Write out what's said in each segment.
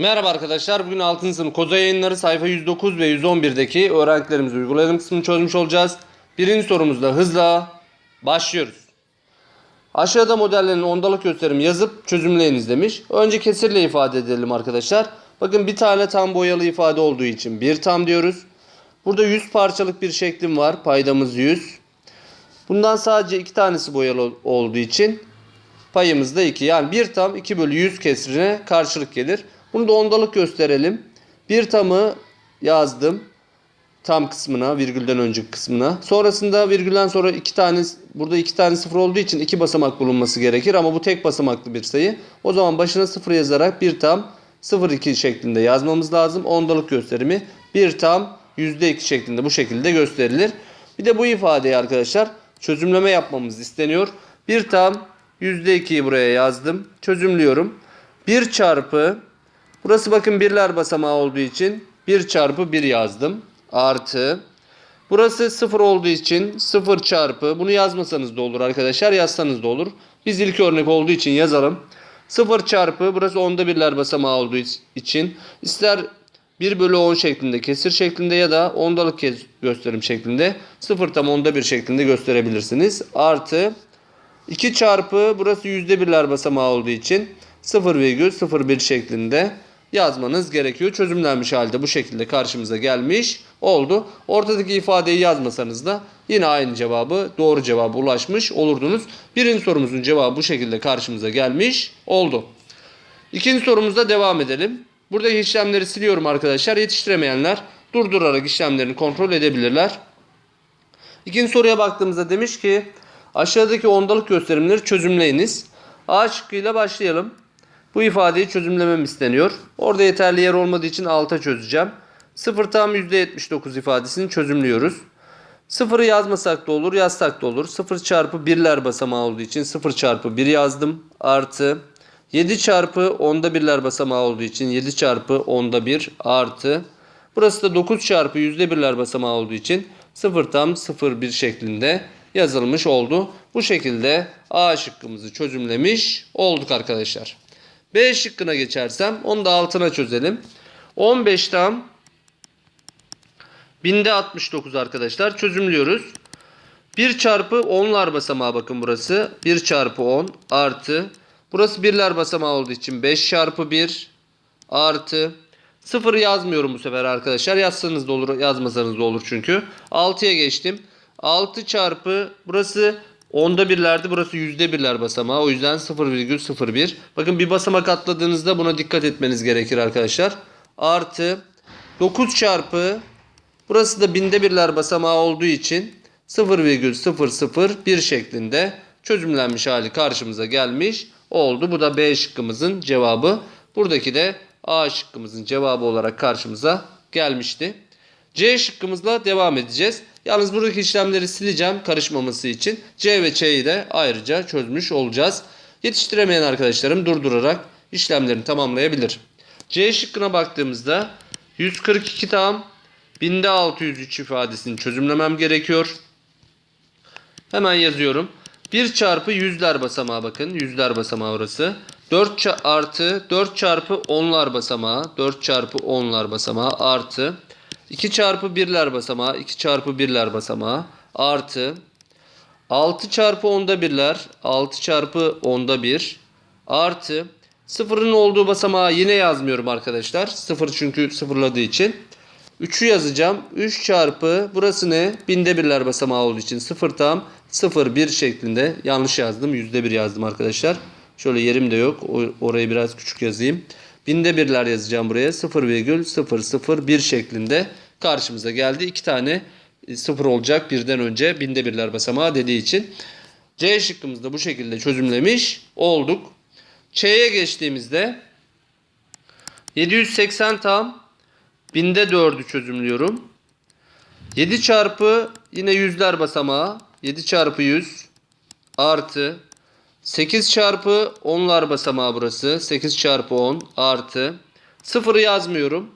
Merhaba arkadaşlar. Bugün 6. sınıf koza yayınları sayfa 109 ve 111'deki öğrentilerimizi uygulayalım kısmını çözmüş olacağız. Birinci sorumuzda hızla başlıyoruz. Aşağıda modellerin ondalık gösterimi yazıp çözümleyiniz demiş. Önce kesirle ifade edelim arkadaşlar. Bakın bir tane tam boyalı ifade olduğu için bir tam diyoruz. Burada 100 parçalık bir şeklim var. Paydamız 100. Bundan sadece iki tanesi boyalı olduğu için payımız da 2. Yani 1 tam 2 bölü 100 kesrine karşılık gelir. Bunu da ondalık gösterelim. 1 tamı yazdım. Tam kısmına, virgülden önceki kısmına. Sonrasında virgülden sonra iki tane, burada iki tane sıfır olduğu için iki basamak bulunması gerekir. Ama bu tek basamaklı bir sayı. O zaman başına sıfır yazarak 1 tam 0,2 şeklinde yazmamız lazım. Ondalık gösterimi 1 tam %2 şeklinde bu şekilde gösterilir. Bir de bu ifadeyi arkadaşlar çözümleme yapmamız isteniyor. 1 tam %2'yi buraya yazdım. Çözümlüyorum. 1 çarpı burası bakın birler basamağı olduğu için 1 çarpı 1 yazdım. Artı burası 0 olduğu için 0 çarpı bunu yazmasanız da olur arkadaşlar yazsanız da olur. Biz ilk örnek olduğu için yazalım. 0 çarpı burası onda birler basamağı olduğu için ister 1 bölü 10 şeklinde kesir şeklinde ya da ondalık gösterim şeklinde 0 tam onda bir şeklinde gösterebilirsiniz. Artı 2 çarpı burası yüzde birler basamağı olduğu için 0,01 şeklinde yazmanız gerekiyor. Çözümlenmiş halde bu şekilde karşımıza gelmiş oldu. Ortadaki ifadeyi yazmasanız da yine aynı cevabı doğru cevaba ulaşmış olurdunuz. Birinci sorumuzun cevabı bu şekilde karşımıza gelmiş oldu. İkinci sorumuzda devam edelim. Burada işlemleri siliyorum arkadaşlar. Yetiştiremeyenler durdurarak işlemlerini kontrol edebilirler. İkinci soruya baktığımızda demiş ki aşağıdaki ondalık gösterimleri çözümleyiniz. A şıkkıyla başlayalım. Bu ifadeyi çözümlemem isteniyor. Orada yeterli yer olmadığı için alta çözeceğim. 0 tam %79 ifadesini çözümlüyoruz. 0'ı yazmasak da olur, yazsak da olur. 0 çarpı birler basamağı olduğu için 0 çarpı 1 yazdım. Artı 7 çarpı onda birler basamağı olduğu için 7 çarpı onda 1 artı. Burası da 9 çarpı yüzde birler basamağı olduğu için 0 tam 0 1 şeklinde yazılmış oldu. Bu şekilde A şıkkımızı çözümlemiş olduk arkadaşlar. B şıkkına geçersem onu da altına çözelim. 15 tam binde 69 arkadaşlar çözümlüyoruz. 1 çarpı onlar basamağı bakın burası. 1 çarpı 10 artı. Burası birler basamağı olduğu için 5 çarpı 1 artı. 0 yazmıyorum bu sefer arkadaşlar. Yazsanız da olur yazmasanız da olur çünkü. 6'ya geçtim. 6 çarpı burası onda birlerdi. Burası yüzde birler basamağı. O yüzden 0,01. Bakın bir basamak atladığınızda buna dikkat etmeniz gerekir arkadaşlar. Artı 9 çarpı burası da binde birler basamağı olduğu için 0,001 şeklinde çözümlenmiş hali karşımıza gelmiş oldu. Bu da B şıkkımızın cevabı. Buradaki de A şıkkımızın cevabı olarak karşımıza gelmişti. C şıkkımızla devam edeceğiz. Yalnız buradaki işlemleri sileceğim karışmaması için. C ve C'yi de ayrıca çözmüş olacağız. Yetiştiremeyen arkadaşlarım durdurarak işlemlerini tamamlayabilir. C şıkkına baktığımızda 142 tam binde 603 ifadesini çözümlemem gerekiyor. Hemen yazıyorum. 1 çarpı yüzler basamağı bakın. Yüzler basamağı orası. 4 artı 4 çarpı onlar basamağı. 4 çarpı onlar basamağı artı. 2 çarpı birler basamağı. 2 çarpı birler basamağı artı. 6 çarpı onda birler. 6 çarpı onda bir artı. Sıfırın olduğu basamağı yine yazmıyorum arkadaşlar. Sıfır çünkü sıfırladığı için. 3'ü yazacağım. 3 çarpı burası ne? Binde birler basamağı olduğu için 0 tam 0 1 şeklinde yanlış yazdım. Yüzde bir yazdım arkadaşlar. Şöyle yerim de yok. Orayı biraz küçük yazayım. Binde birler yazacağım buraya. 0,001 şeklinde karşımıza geldi. İki tane 0 olacak birden önce binde birler basamağı dediği için. C şıkkımızda bu şekilde çözümlemiş olduk. Ç'ye geçtiğimizde 780 tam binde 4'ü çözümlüyorum. 7 çarpı yine yüzler basamağı 7 çarpı 100 artı 8 çarpı onlar basamağı burası. 8 çarpı 10 artı 0'ı yazmıyorum.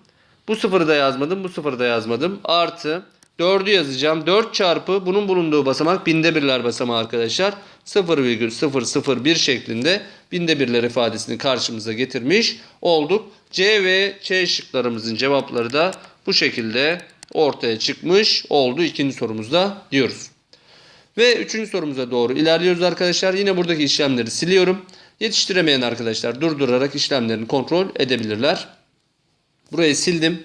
Bu sıfırı da yazmadım. Bu sıfırı da yazmadım. Artı 4'ü yazacağım. 4 çarpı bunun bulunduğu basamak binde birler basamağı arkadaşlar. 0,001 şeklinde binde birler ifadesini karşımıza getirmiş olduk. C ve C şıklarımızın cevapları da bu şekilde ortaya çıkmış oldu. İkinci sorumuzda diyoruz. Ve üçüncü sorumuza doğru ilerliyoruz arkadaşlar. Yine buradaki işlemleri siliyorum. Yetiştiremeyen arkadaşlar durdurarak işlemlerini kontrol edebilirler. Burayı sildim.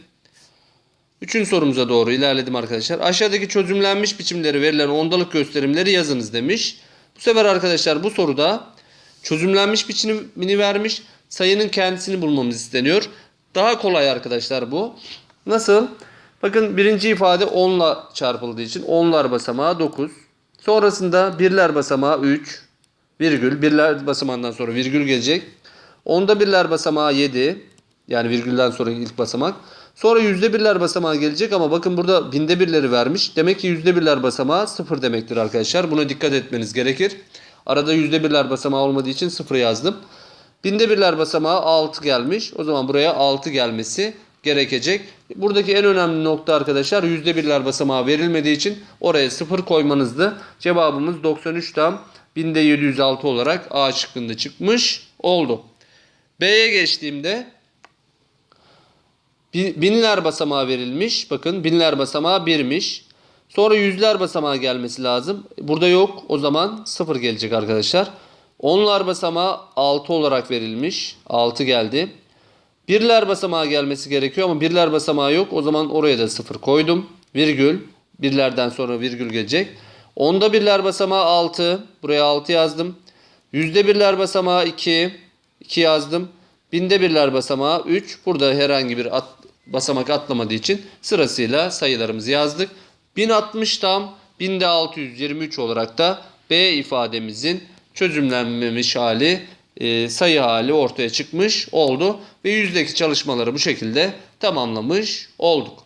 Üçüncü sorumuza doğru ilerledim arkadaşlar. Aşağıdaki çözümlenmiş biçimleri verilen ondalık gösterimleri yazınız demiş. Bu sefer arkadaşlar bu soruda çözümlenmiş biçimini vermiş. Sayının kendisini bulmamız isteniyor. Daha kolay arkadaşlar bu. Nasıl? Bakın birinci ifade 10 ile çarpıldığı için onlar basamağı 9. Sonrasında birler basamağı 3 virgül. Birler basamağından sonra virgül gelecek. Onda birler basamağı 7. Yani virgülden sonra ilk basamak. Sonra yüzde birler basamağı gelecek ama bakın burada binde birleri vermiş. Demek ki yüzde birler basamağı sıfır demektir arkadaşlar. Buna dikkat etmeniz gerekir. Arada yüzde birler basamağı olmadığı için sıfır yazdım. Binde birler basamağı 6 gelmiş. O zaman buraya 6 gelmesi gerekecek. Buradaki en önemli nokta arkadaşlar yüzde birler basamağı verilmediği için oraya 0 koymanızdı. Cevabımız 93 tam binde 706 olarak A şıkkında çıkmış oldu. B'ye geçtiğimde bin- binler basamağı verilmiş. Bakın binler basamağı 1'miş. Sonra yüzler basamağı gelmesi lazım. Burada yok. O zaman 0 gelecek arkadaşlar. Onlar basamağı 6 olarak verilmiş. 6 geldi. Birler basamağı gelmesi gerekiyor ama birler basamağı yok. O zaman oraya da 0 koydum. Virgül. Birlerden sonra virgül gelecek. Onda birler basamağı 6. Buraya 6 yazdım. Yüzde birler basamağı 2. 2 yazdım. Binde birler basamağı 3. Burada herhangi bir at, basamak atlamadığı için sırasıyla sayılarımızı yazdık. 1060 tam binde 623 olarak da B ifademizin çözümlenmemiş hali e, sayı hali ortaya çıkmış oldu. Ve yüzdeki çalışmaları bu şekilde tamamlamış olduk.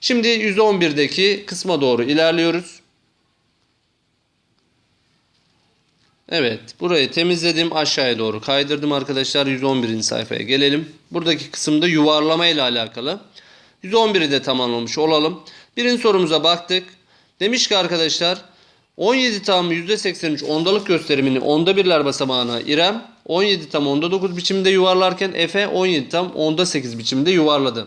Şimdi %11'deki kısma doğru ilerliyoruz. Evet burayı temizledim aşağıya doğru kaydırdım arkadaşlar 111. sayfaya gelelim. Buradaki kısımda yuvarlama ile alakalı. 111'i de tamamlamış olalım. Birinci sorumuza baktık. Demiş ki arkadaşlar 17 tam %83 ondalık gösterimini onda birler basamağına İrem 17 tam onda 9 biçiminde yuvarlarken Efe 17 tam onda 8 biçiminde yuvarladı.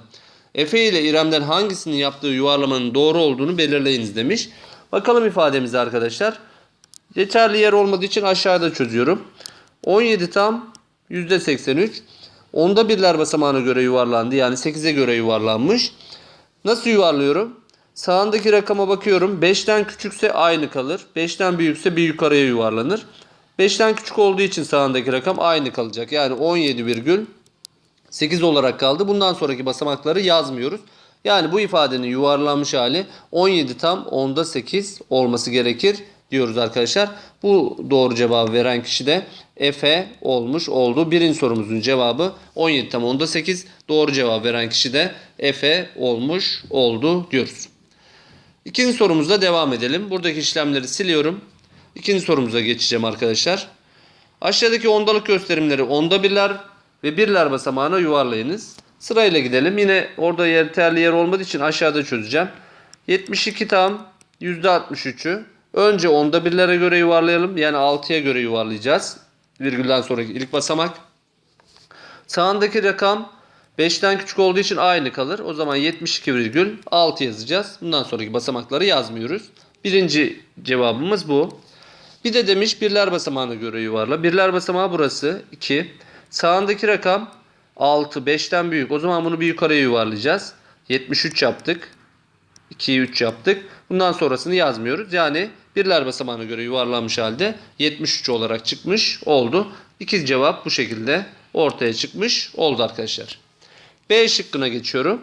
Efe ile İrem'den hangisinin yaptığı yuvarlamanın doğru olduğunu belirleyiniz demiş. Bakalım ifademize arkadaşlar. Yeterli yer olmadığı için aşağıda çözüyorum. 17 tam %83. Onda birler basamağına göre yuvarlandı. Yani 8'e göre yuvarlanmış. Nasıl yuvarlıyorum? Sağındaki rakama bakıyorum. 5'ten küçükse aynı kalır. 5'ten büyükse bir yukarıya yuvarlanır. 5'ten küçük olduğu için sağındaki rakam aynı kalacak. Yani 17,8 olarak kaldı. Bundan sonraki basamakları yazmıyoruz. Yani bu ifadenin yuvarlanmış hali 17 tam onda 8 olması gerekir diyoruz arkadaşlar. Bu doğru cevabı veren kişi de Efe olmuş oldu. Birinci sorumuzun cevabı 17 tam onda 8. Doğru cevap veren kişi de Efe olmuş oldu diyoruz. İkinci sorumuzda devam edelim. Buradaki işlemleri siliyorum. İkinci sorumuza geçeceğim arkadaşlar. Aşağıdaki ondalık gösterimleri onda birler ve birler basamağına yuvarlayınız. Sırayla gidelim. Yine orada yeterli yer olmadığı için aşağıda çözeceğim. 72 tam %63'ü önce onda birlere göre yuvarlayalım. Yani 6'ya göre yuvarlayacağız. Virgülden sonraki ilk basamak. Sağındaki rakam 5'ten küçük olduğu için aynı kalır. O zaman 72,6 yazacağız. Bundan sonraki basamakları yazmıyoruz. Birinci cevabımız bu. Bir de demiş birler basamağına göre yuvarla. Birler basamağı burası 2. Sağındaki rakam 6. 5'ten büyük. O zaman bunu bir yukarıya yuvarlayacağız. 73 yaptık. 2'yi 3 yaptık. Bundan sonrasını yazmıyoruz. Yani birler basamağına göre yuvarlanmış halde 73 olarak çıkmış oldu. İki cevap bu şekilde ortaya çıkmış oldu arkadaşlar. B şıkkına geçiyorum.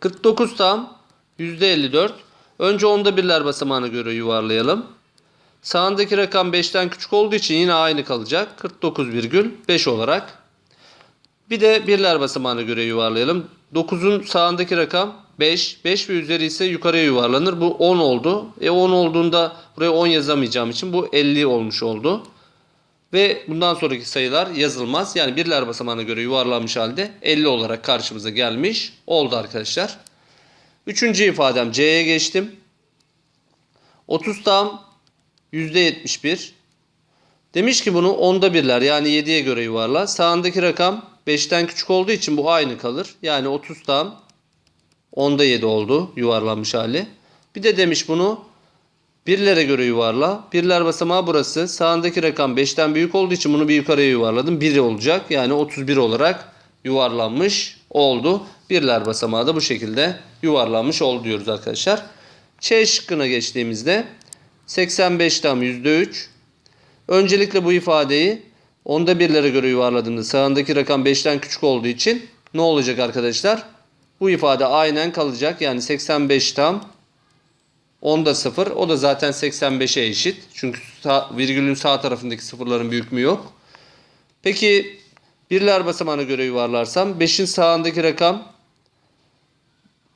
49 tam %54. Önce onda birler basamağına göre yuvarlayalım. Sağındaki rakam 5'ten küçük olduğu için yine aynı kalacak. 49,5 olarak. Bir de birler basamağına göre yuvarlayalım. 9'un sağındaki rakam 5. 5 ve üzeri ise yukarıya yuvarlanır. Bu 10 oldu. E 10 olduğunda buraya 10 yazamayacağım için bu 50 olmuş oldu. Ve bundan sonraki sayılar yazılmaz. Yani birler basamağına göre yuvarlanmış halde 50 olarak karşımıza gelmiş oldu arkadaşlar. Üçüncü ifadem C'ye geçtim. 30 tam %71. Demiş ki bunu onda birler yani 7'ye göre yuvarla. Sağındaki rakam 5'ten küçük olduğu için bu aynı kalır. Yani 30 tam onda 7 oldu yuvarlanmış hali. Bir de demiş bunu birlere göre yuvarla. Birler basamağı burası. Sağındaki rakam 5'ten büyük olduğu için bunu bir yukarıya yuvarladım. 1 olacak. Yani 31 olarak yuvarlanmış oldu. Birler basamağı da bu şekilde yuvarlanmış oldu diyoruz arkadaşlar. Ç şıkkına geçtiğimizde 85 tam %3. Öncelikle bu ifadeyi onda birlere göre yuvarladığımda sağındaki rakam 5'ten küçük olduğu için ne olacak arkadaşlar? Bu ifade aynen kalacak. Yani 85 tam onda 0. O da zaten 85'e eşit. Çünkü sağ, virgülün sağ tarafındaki sıfırların büyükmüğü yok. Peki birler basamağına göre yuvarlarsam 5'in sağındaki rakam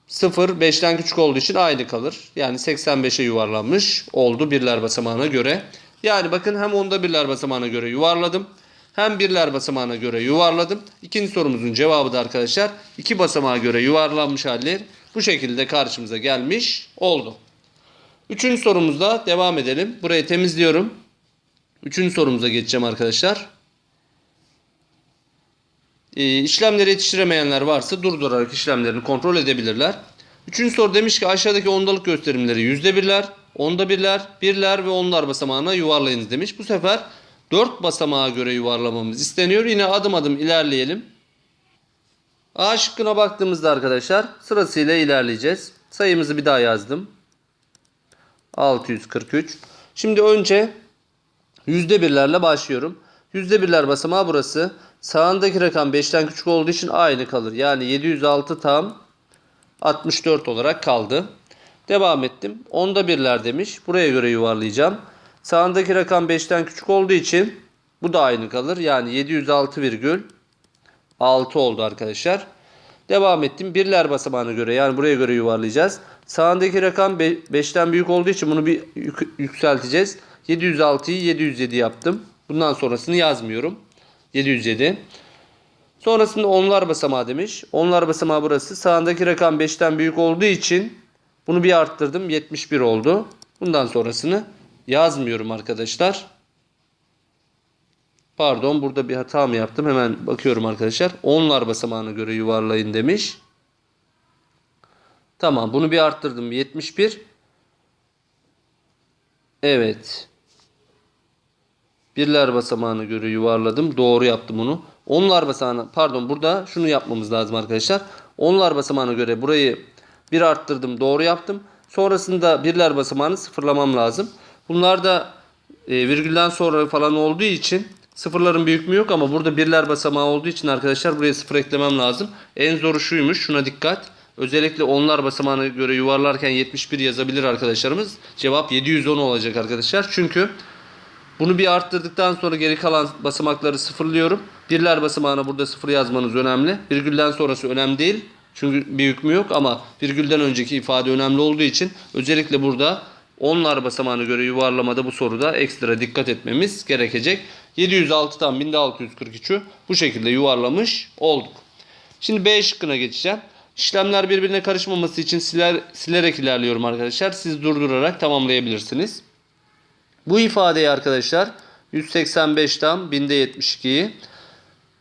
0 5'ten küçük olduğu için aynı kalır. Yani 85'e yuvarlanmış oldu birler basamağına göre. Yani bakın hem onda birler basamağına göre yuvarladım. Hem birler basamağına göre yuvarladım. İkinci sorumuzun cevabı da arkadaşlar iki basamağa göre yuvarlanmış halleri bu şekilde karşımıza gelmiş oldu. Üçüncü sorumuzda devam edelim. Burayı temizliyorum. Üçüncü sorumuza geçeceğim arkadaşlar. E, işlemleri yetiştiremeyenler varsa durdurarak işlemlerini kontrol edebilirler. Üçüncü soru demiş ki aşağıdaki ondalık gösterimleri yüzde birler, onda birler, birler ve onlar basamağına yuvarlayınız demiş. Bu sefer dört basamağa göre yuvarlamamız isteniyor. Yine adım adım ilerleyelim. A şıkkına baktığımızda arkadaşlar sırasıyla ilerleyeceğiz. Sayımızı bir daha yazdım. 643. Şimdi önce yüzde birlerle başlıyorum. Yüzde birler basamağı burası. Sağındaki rakam 5'ten küçük olduğu için aynı kalır. Yani 706 tam 64 olarak kaldı. Devam ettim. Onda birler demiş. Buraya göre yuvarlayacağım. Sağındaki rakam 5'ten küçük olduğu için bu da aynı kalır. Yani 706,6 oldu arkadaşlar. Devam ettim. Birler basamağına göre yani buraya göre yuvarlayacağız. Sağındaki rakam 5'ten büyük olduğu için bunu bir yükselteceğiz. 706'yı 707 yaptım. Bundan sonrasını yazmıyorum. 707. Sonrasında onlar basamağı demiş. Onlar basamağı burası. Sağındaki rakam 5'ten büyük olduğu için bunu bir arttırdım. 71 oldu. Bundan sonrasını yazmıyorum arkadaşlar. Pardon burada bir hata mı yaptım? Hemen bakıyorum arkadaşlar. Onlar basamağına göre yuvarlayın demiş. Tamam bunu bir arttırdım. 71. Evet. Birler basamağına göre yuvarladım. Doğru yaptım bunu. Onlar basamağına pardon burada şunu yapmamız lazım arkadaşlar. Onlar basamağına göre burayı bir arttırdım. Doğru yaptım. Sonrasında birler basamağını sıfırlamam lazım. Bunlar da e, virgülden sonra falan olduğu için sıfırların büyükmüğü yok ama burada birler basamağı olduğu için arkadaşlar buraya sıfır eklemem lazım. En zoru şuymuş. Şuna dikkat. Özellikle onlar basamağına göre yuvarlarken 71 yazabilir arkadaşlarımız. Cevap 710 olacak arkadaşlar. Çünkü bunu bir arttırdıktan sonra geri kalan basamakları sıfırlıyorum. Birler basamağına burada sıfır yazmanız önemli. Virgülden sonrası önemli değil. Çünkü bir hükmü yok ama virgülden önceki ifade önemli olduğu için özellikle burada onlar basamağına göre yuvarlamada bu soruda ekstra dikkat etmemiz gerekecek. 706'dan 1643'ü bu şekilde yuvarlamış olduk. Şimdi B şıkkına geçeceğim. İşlemler birbirine karışmaması için siler, silerek ilerliyorum arkadaşlar. Siz durdurarak tamamlayabilirsiniz. Bu ifadeyi arkadaşlar 185'ten 1072'yi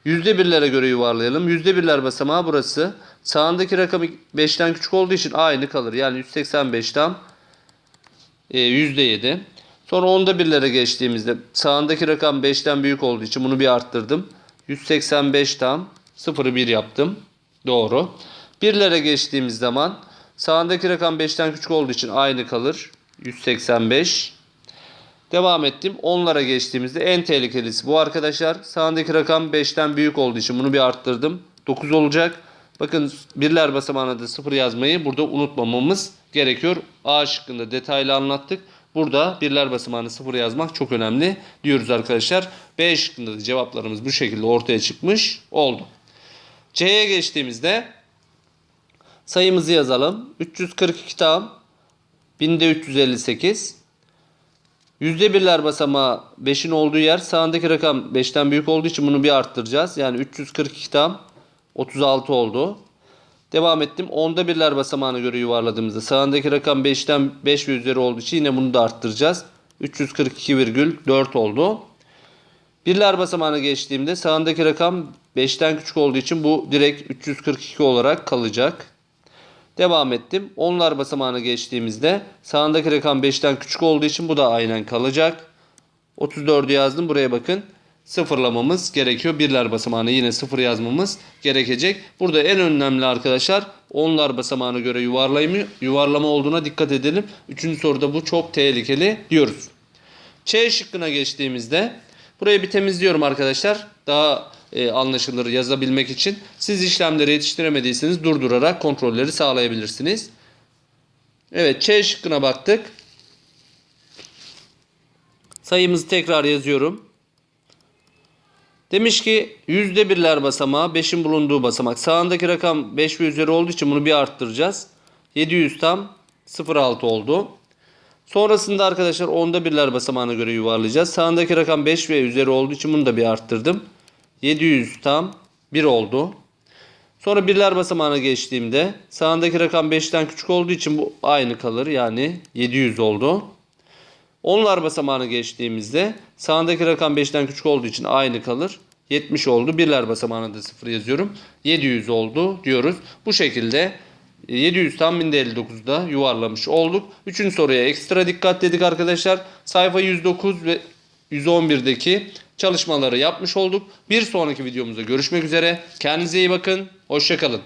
yüzde birlere göre yuvarlayalım. Yüzde birler basamağı burası. Sağındaki rakam 5'ten küçük olduğu için aynı kalır. Yani 185'ten e, yüzde 7. Sonra onda birlere geçtiğimizde sağındaki rakam 5'ten büyük olduğu için bunu bir arttırdım. 185'ten 0'ı 1 yaptım. Doğru. Birlere geçtiğimiz zaman sağındaki rakam 5'ten küçük olduğu için aynı kalır. 185. Devam ettim. Onlara geçtiğimizde en tehlikelisi bu arkadaşlar. Sağındaki rakam 5'ten büyük olduğu için bunu bir arttırdım. 9 olacak. Bakın birler basamağına da 0 yazmayı burada unutmamamız gerekiyor. A şıkkında detaylı anlattık. Burada birler basamağını 0 yazmak çok önemli diyoruz arkadaşlar. B şıkkında da cevaplarımız bu şekilde ortaya çıkmış oldu. C'ye geçtiğimizde sayımızı yazalım. 342 tam 1358 Yüzde birler basamağı 5'in olduğu yer sağındaki rakam 5'ten büyük olduğu için bunu bir arttıracağız. Yani 342 tam 36 oldu. Devam ettim. Onda birler basamağına göre yuvarladığımızda sağındaki rakam 5'ten 5 ve üzeri olduğu için yine bunu da arttıracağız. 342,4 oldu. Birler basamağına geçtiğimde sağındaki rakam 5'ten küçük olduğu için bu direkt 342 olarak kalacak. Devam ettim. Onlar basamağına geçtiğimizde sağındaki rakam 5'ten küçük olduğu için bu da aynen kalacak. 34'ü yazdım. Buraya bakın. Sıfırlamamız gerekiyor. Birler basamağına yine sıfır yazmamız gerekecek. Burada en önemli arkadaşlar onlar basamağına göre yuvarlayma, yuvarlama olduğuna dikkat edelim. Üçüncü soruda bu çok tehlikeli diyoruz. Ç şıkkına geçtiğimizde burayı bir temizliyorum arkadaşlar. Daha e, anlaşılır yazabilmek için. Siz işlemleri yetiştiremediyseniz durdurarak kontrolleri sağlayabilirsiniz. Evet Ç şıkkına baktık. Sayımızı tekrar yazıyorum. Demiş ki yüzde birler basamağı 5'in bulunduğu basamak. Sağındaki rakam 5 ve üzeri olduğu için bunu bir arttıracağız. 700 tam 0,6 oldu. Sonrasında arkadaşlar onda birler basamağına göre yuvarlayacağız. Sağındaki rakam 5 ve üzeri olduğu için bunu da bir arttırdım. 700 tam 1 oldu. Sonra birler basamağına geçtiğimde sağındaki rakam 5'ten küçük olduğu için bu aynı kalır. Yani 700 oldu. Onlar basamağını geçtiğimizde sağındaki rakam 5'ten küçük olduğu için aynı kalır. 70 oldu. Birler basamağına da 0 yazıyorum. 700 oldu diyoruz. Bu şekilde 700 tam 1059'da yuvarlamış olduk. Üçüncü soruya ekstra dikkat dedik arkadaşlar. Sayfa 109 ve 111'deki çalışmaları yapmış olduk. Bir sonraki videomuzda görüşmek üzere. Kendinize iyi bakın. Hoşçakalın.